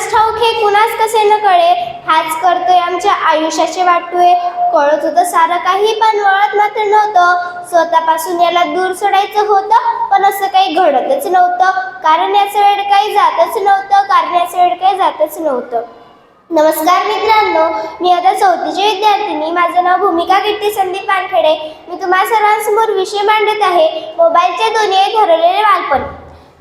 कुणास ठाऊक हे कुणास कसे न कळे हाच करतोय आमच्या आयुष्याचे वाटतोय. कळत होतं सारं काही पण वळत मात्र नव्हतं. स्वतःपासून याला दूर सोडायचं होतं पण असं काही घडतच नव्हतं. कारण याचं वेळ काही जातच नव्हतं कारण याचं वेळ काही जातच नव्हतं. नमस्कार मित्रांनो मी आता चौथीची विद्यार्थिनी. माझं नाव भूमिका कीर्ती संदीप पानखेडे मी तुम्हा सर्वांसमोर विषय मांडत आहे. मोबाईलचे दोन्ही ठरवलेले बालपण.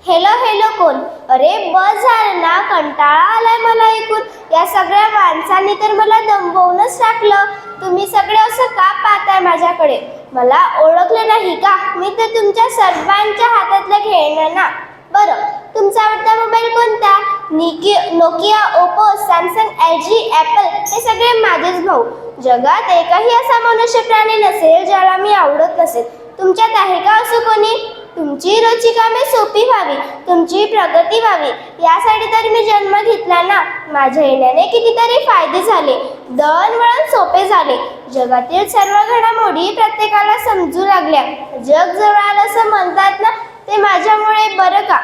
हेलो हेलो कोण? अरे बस झालं ना कंटाळा आलाय मला ऐकून. या सगळ्या माणसांनी तर मला दंबवूनच टाकलं. तुम्ही सगळे असं का पाहताय माझ्याकडे? मला ओळखलं नाही का? मी तर तुमच्या सर्वांच्या हातातलं खेळणं ना? बरं तुमचा आवडता मोबाईल कोणता? निकी Nokia Oppo Samsung L G Apple हे सगळे माझेच भाऊ. जगात एकही असा मनुष्य प्राणी नसेल ज्याला मी आवडत नसेल. तुमच्यात आहे का असं कोणी? तुमची रोजची कामे सोपी व्हावी तुमची प्रगती व्हावी. यासाठी तर मी जन्म घेतला ना. माझ्या येण्याने कितीतरी फायदे झाले. दळणवळण सोपे झाले. जगातील सर्व घडामोडी प्रत्येकाला समजू लागल्या. जग जवळ आलं असं म्हणतात ना ते माझ्यामुळे बरं का?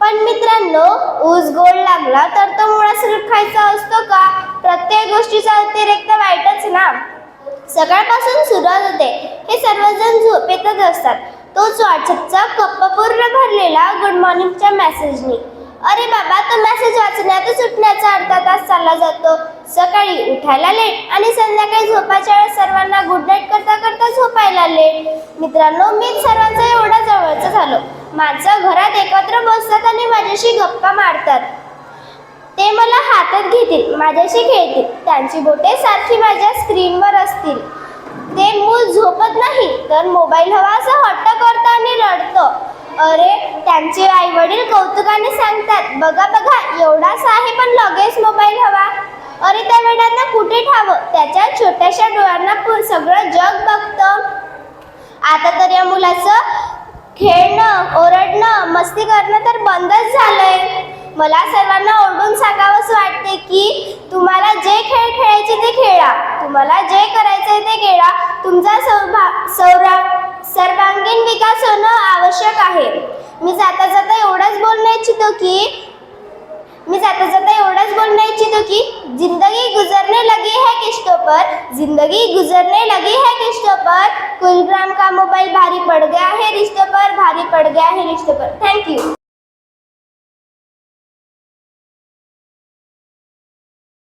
पण मित्रांनो ऊस गोड लागला तर तो मुळासकट खायचा असतो का? प्रत्येक गोष्टीचा अतिरिक्त वाईटच ना? सकाळपासून सुरुवात होते. हे सर्वजण झोपेतच असतात. तोच व्हॉट्सअपचा कप्प पूर्ण भरलेला गुड मॉर्निंगच्या मेसेजनी अरे बाबा तो मेसेज वाचण्यातच उठण्याचा अर्धा तास चालला जातो. सकाळी उठायला लेट आणि संध्याकाळी झोपायच्या वेळेस सर्वांना गुड नाईट करता करता झोपायला लेट मित्रांनो मी सर्वांचं एवढं जवळचं झालो. माझं घरात एकत्र बसतात आणि माझ्याशी गप्पा मारतात. ते मला हातात घेतील माझ्याशी खेळतील. त्यांची बोटे सारखी माझ्या स्क्रीनवर असतील. ते मूल झोपत नाही तर मोबाईल हवा असं हट्ट अरे त्यांचे आई वडील कौतुकाने सांगतात बघा बघा एवढासा आहे पण लगेच मोबाईल हवा. अरे त्या वेळांना कुठे ठावं? त्याच्या छोट्याशा डोळ्यांना सगळं जग बघतं. आता तर या मुलाचं खेळणं ओरडणं मस्ती करणं तर बंदच झालंय. मला सर्वांना ओरडून सांगावंच वाटते की तुम्हाला जे खेळ खेळायचे ते खेळा. तुम्हाला जे करायचंय ते खेळा. तुमचा सौभा सौरा सर्वांगीण विकास होणं आवश्यक आहे. मी जाता जाता एवढंच बोलणं इच्छितो की मी जाता जाता एवढंच बोलणं इच्छितो की जिंदगी गुजरने लगी है किश्तों पर जिंदगी गुजरने लगी है किश्तों पर. कुलग्राम का मोबाइल भारी पड़ गया है रिश्तों पर भारी पड़ गया है रिश्तों पर. Thank you